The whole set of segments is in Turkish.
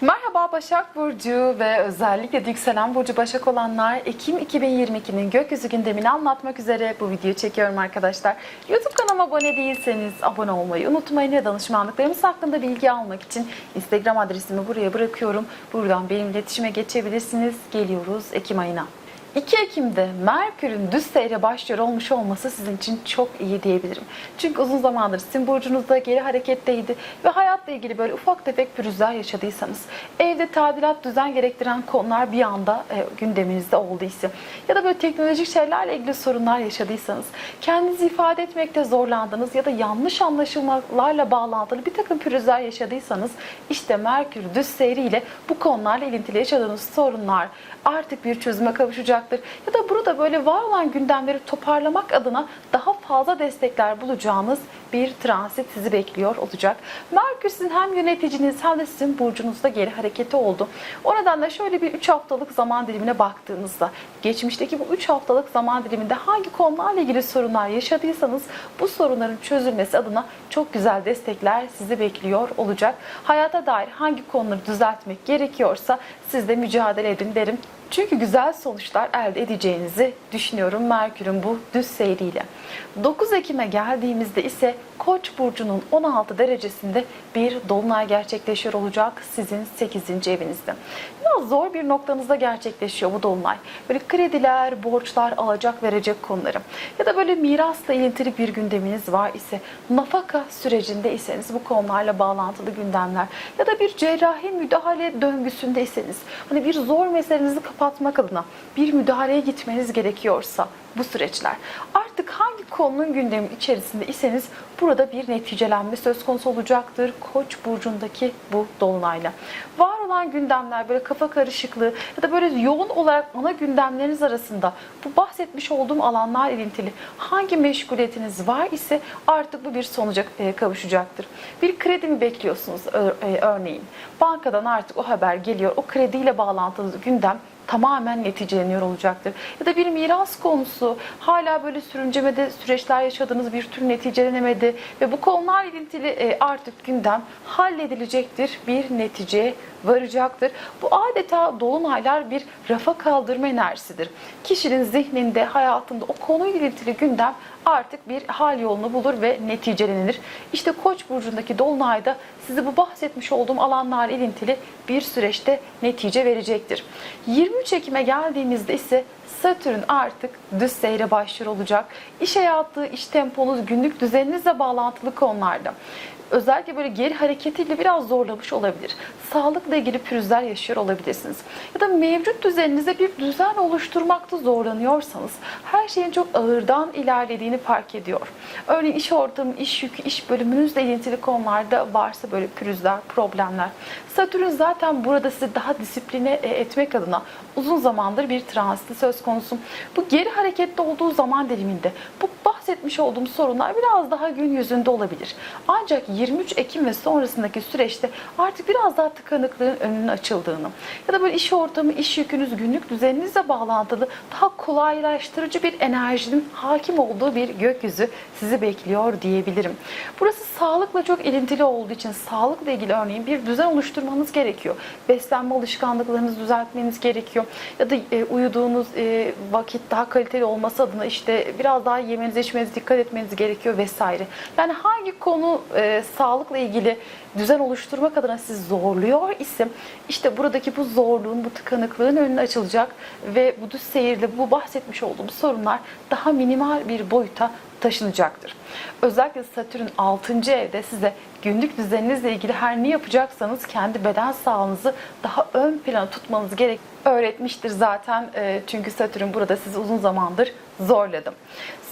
Merhaba Başak Burcu ve özellikle de yükselen Burcu Başak olanlar Ekim 2022'nin gökyüzü gündemini anlatmak üzere bu videoyu çekiyorum arkadaşlar. YouTube kanalıma abone değilseniz abone olmayı unutmayın ve danışmanlıklarımız hakkında bilgi almak için Instagram adresimi buraya bırakıyorum. Buradan benimle iletişime geçebilirsiniz. Geliyoruz Ekim ayına. 2 Ekim'de Merkür'ün düz seyre başlıyor olmuş olması sizin için çok iyi diyebilirim. Çünkü uzun zamandır sizin burcunuzda geri hareketteydi ve hayatla ilgili böyle ufak tefek pürüzler yaşadıysanız, evde tadilat düzen gerektiren konular bir anda e, gündeminizde olduysa ya da böyle teknolojik şeylerle ilgili sorunlar yaşadıysanız, kendinizi ifade etmekte zorlandınız ya da yanlış anlaşılmalarla bağlantılı bir takım pürüzler yaşadıysanız işte Merkür düz seyriyle bu konularla ilintili yaşadığınız sorunlar artık bir çözüme kavuşacaktır. Ya da burada böyle var olan gündemleri toparlamak adına daha fazla destekler bulacağınız bir transit sizi bekliyor olacak. Merkür sizin hem yöneticiniz hem de sizin burcunuzda geri hareketi oldu. O nedenle şöyle bir 3 haftalık zaman dilimine baktığınızda geçmişteki bu 3 haftalık zaman diliminde hangi konularla ilgili sorunlar yaşadıysanız bu sorunların çözülmesi adına çok güzel destekler sizi bekliyor olacak. Hayata dair hangi konuları düzeltmek gerekiyorsa siz de mücadele edin derim. Çünkü güzel sonuçlar elde edeceğinizi düşünüyorum Merkür'ün bu düz seyriyle. 9 Ekim'e geldiğimizde ise Koç burcunun 16 derecesinde bir dolunay gerçekleşiyor olacak sizin 8. evinizde. Biraz zor bir noktanızda gerçekleşiyor bu dolunay. Böyle krediler, borçlar, alacak verecek konuları. Ya da böyle mirasla ilintili bir gündeminiz var ise, nafaka sürecindeyseniz bu konularla bağlantılı gündemler ya da bir cerrahi müdahale döngüsündeyseniz, hani bir zor meselenizi kapatmak adına bir müdahaleye gitmeniz gerekiyorsa bu süreçler. Artık hangi konunun gündemi içerisinde iseniz burada bir neticelenme söz konusu olacaktır Koç burcundaki bu dolunayla. Var olan gündemler böyle kafa karışıklığı ya da böyle yoğun olarak ana gündemleriniz arasında bu bahsetmiş olduğum alanlar ilintili hangi meşguliyetiniz var ise artık bu bir sonuca e, kavuşacaktır. Bir kredi mi bekliyorsunuz e, örneğin? Bankadan artık o haber geliyor. O krediyle bağlantılı gündem tamamen neticeleniyor olacaktır. Ya da bir miras konusu hala böyle sürüncemede süreçler yaşadığınız bir tür neticelenemedi ve bu konularla ilintili e, artık gündem halledilecektir. Bir neticeye varacaktır. Bu adeta dolunaylar bir rafa kaldırma enerjisidir. Kişinin zihninde, hayatında o konuyla ilintili gündem artık bir hal yolunu bulur ve neticelenir. İşte Koç burcundaki dolunayda size bu bahsetmiş olduğum alanlarla ilintili bir süreçte netice verecektir. 23 Ekim'e geldiğimizde ise Satürn artık düz seyre başlıyor olacak. İş hayatı, iş temponuz, günlük düzeninizle bağlantılı konularda özellikle böyle geri hareketiyle biraz zorlamış olabilir. Sağlıkla ilgili pürüzler yaşıyor olabilirsiniz. Ya da mevcut düzeninize bir düzen oluşturmakta zorlanıyorsanız her şeyin çok ağırdan ilerlediğini fark ediyor. Örneğin iş ortamı, iş yükü, iş bölümünüzle ilintili konularda varsa böyle pürüzler, problemler. Satürn zaten burada sizi daha disipline e, etmek adına uzun zamandır bir transiti söz konusu. Bu geri hareketli olduğu zaman diliminde bu bahsetmiş olduğum sorunlar biraz daha gün yüzünde olabilir. Ancak 23 Ekim ve sonrasındaki süreçte artık biraz daha tıkanıklığın önünün açıldığını ya da böyle iş ortamı, iş yükünüz, günlük düzeninizle bağlantılı daha kolaylaştırıcı bir enerjinin hakim olduğu bir gökyüzü sizi bekliyor diyebilirim. Burası sağlıkla çok ilintili olduğu için sağlıkla ilgili örneğin bir düzen oluşturmanız gerekiyor. Beslenme alışkanlıklarınızı düzeltmeniz gerekiyor. Ya da e, uyuduğunuz e, vakit daha kaliteli olması adına işte biraz daha yemenize içmenize dikkat etmeniz gerekiyor vesaire. Yani hangi konu e, sağlıkla ilgili düzen oluşturmak adına sizi zorluyor ise işte buradaki bu zorluğun, bu tıkanıklığın önüne açılacak ve bu düz seyirle bu bahsetmiş olduğum sorunlar daha minimal bir boyuta taşınacaktır. Özellikle Satürn 6. evde size günlük düzeninizle ilgili her ne yapacaksanız kendi beden sağlığınızı daha ön plana tutmanız gerek öğretmiştir zaten. E, Çünkü Satürn burada sizi uzun zamandır zorladım.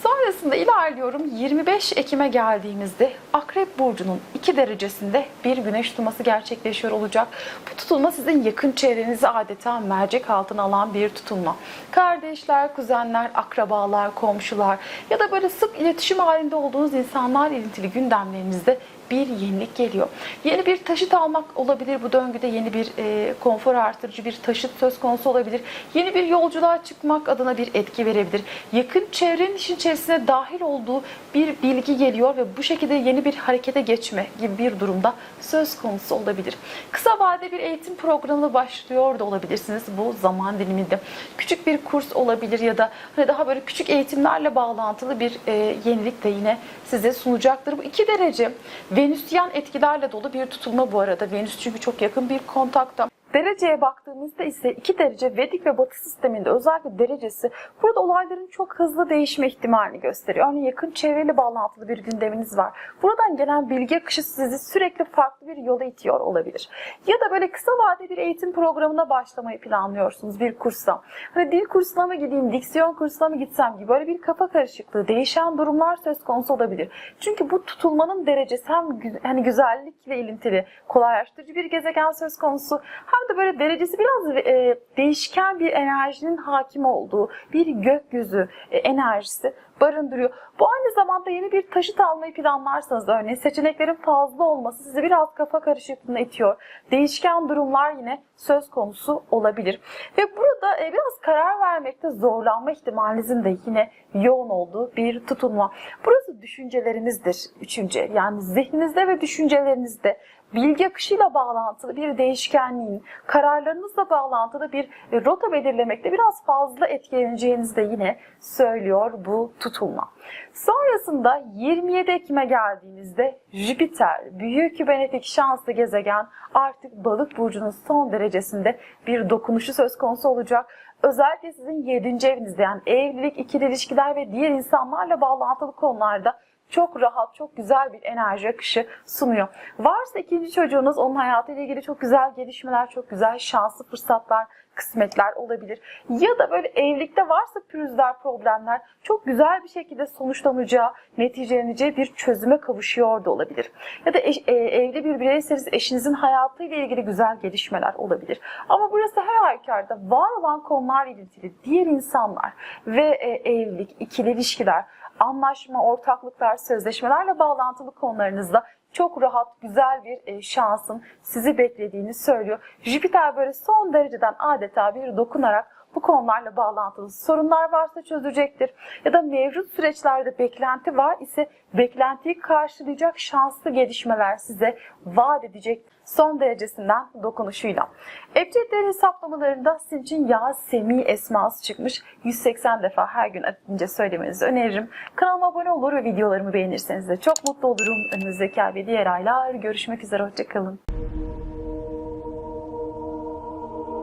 Sonrasında ilerliyorum 25 Ekim'e geldiğimizde Akrep Burcu'nun 2 derecesinde bir güneş tutulması gerçekleşiyor olacak. Bu tutulma sizin yakın çevrenizi adeta mercek altına alan bir tutulma. Kardeşler, kuzenler, akrabalar, komşular ya da böyle sık iletişim halinde olduğunuz insanlar ilintili gündemlerinizde bir yenilik geliyor. Yeni bir taşıt almak olabilir bu döngüde yeni bir e, konfor artırıcı bir taşıt söz konusu olabilir. Yeni bir yolculuğa çıkmak adına bir etki verebilir. Yakın çevrenin işin içerisine dahil olduğu bir bilgi geliyor ve bu şekilde yeni bir harekete geçme gibi bir durumda söz konusu olabilir. Kısa vadede bir eğitim programına başlıyor da olabilirsiniz bu zaman diliminde. Küçük bir kurs olabilir ya da hani daha böyle küçük eğitimlerle bağlantılı bir e, yenilik de yine size sunacaktır. Bu iki derece Venüsyen etkilerle dolu bir tutulma bu arada. Venüs çünkü çok yakın bir kontakta. Dereceye baktığımızda ise 2 derece Vedik ve Batı sisteminde özellikle derecesi burada olayların çok hızlı değişme ihtimalini gösteriyor. Örneğin yakın çevreyle bağlantılı bir gündeminiz var. Buradan gelen bilgi akışı sizi sürekli farklı bir yola itiyor olabilir. Ya da böyle kısa vadeli bir eğitim programına başlamayı planlıyorsunuz bir kursa. Hani dil kursuna mı gideyim, diksiyon kursuna mı gitsem gibi böyle bir kafa karışıklığı, değişen durumlar söz konusu olabilir. Çünkü bu tutulmanın derecesi hem hani güzellikle ilintili, kolaylaştırıcı bir gezegen söz konusu hem de böyle derecesi biraz e, değişken bir enerjinin hakim olduğu bir gökyüzü e, enerjisi barındırıyor. Bu aynı zamanda yeni bir taşıt almayı planlarsanız örneğin seçeneklerin fazla olması sizi biraz kafa karışıklığına itiyor. Değişken durumlar yine söz konusu olabilir. Ve burada e, biraz karar vermekte zorlanma ihtimalinizin de yine yoğun olduğu bir tutulma. Burası düşüncelerinizdir. Üçüncü yani zihninizde ve düşüncelerinizde bilgi akışıyla bağlantılı bir değişkenliğin, kararlarınızla bağlantılı bir e, rota belirlemekte biraz fazla etkileneceğinizi de yine söylüyor bu tutulma. Sonrasında 27 Ekim'e geldiğinizde Jüpiter, büyük kübenetik şanslı gezegen artık balık burcunun son derecesinde bir dokunuşu söz konusu olacak. Özellikle sizin 7. evinizde yani evlilik, ikili ilişkiler ve diğer insanlarla bağlantılı konularda çok rahat, çok güzel bir enerji akışı sunuyor. Varsa ikinci çocuğunuz onun hayatıyla ilgili çok güzel gelişmeler, çok güzel şanslı fırsatlar, kısmetler olabilir. Ya da böyle evlilikte varsa pürüzler, problemler çok güzel bir şekilde sonuçlanacağı, neticeleneceği bir çözüme kavuşuyor da olabilir. Ya da eş- e, evli bir bireyseniz eşinizin hayatıyla ilgili güzel gelişmeler olabilir. Ama burası her halükarda var olan konularla ilgili diğer insanlar ve e, evlilik, ikili ilişkiler, anlaşma, ortaklıklar, sözleşmelerle bağlantılı konularınızda çok rahat, güzel bir e, şansın sizi beklediğini söylüyor. Jüpiter böyle son dereceden adeta bir dokunarak bu konularla bağlantılı sorunlar varsa çözecektir. Ya da mevcut süreçlerde beklenti var ise beklentiyi karşılayacak şanslı gelişmeler size vaat edecek son derecesinden dokunuşuyla. Ebcedler hesaplamalarında sizin için ya semi esması çıkmış. 180 defa her gün adınca söylemenizi öneririm. Kanalıma abone olur ve videolarımı beğenirseniz de çok mutlu olurum. Önümüzdeki ay ve diğer aylar görüşmek üzere. Hoşçakalın.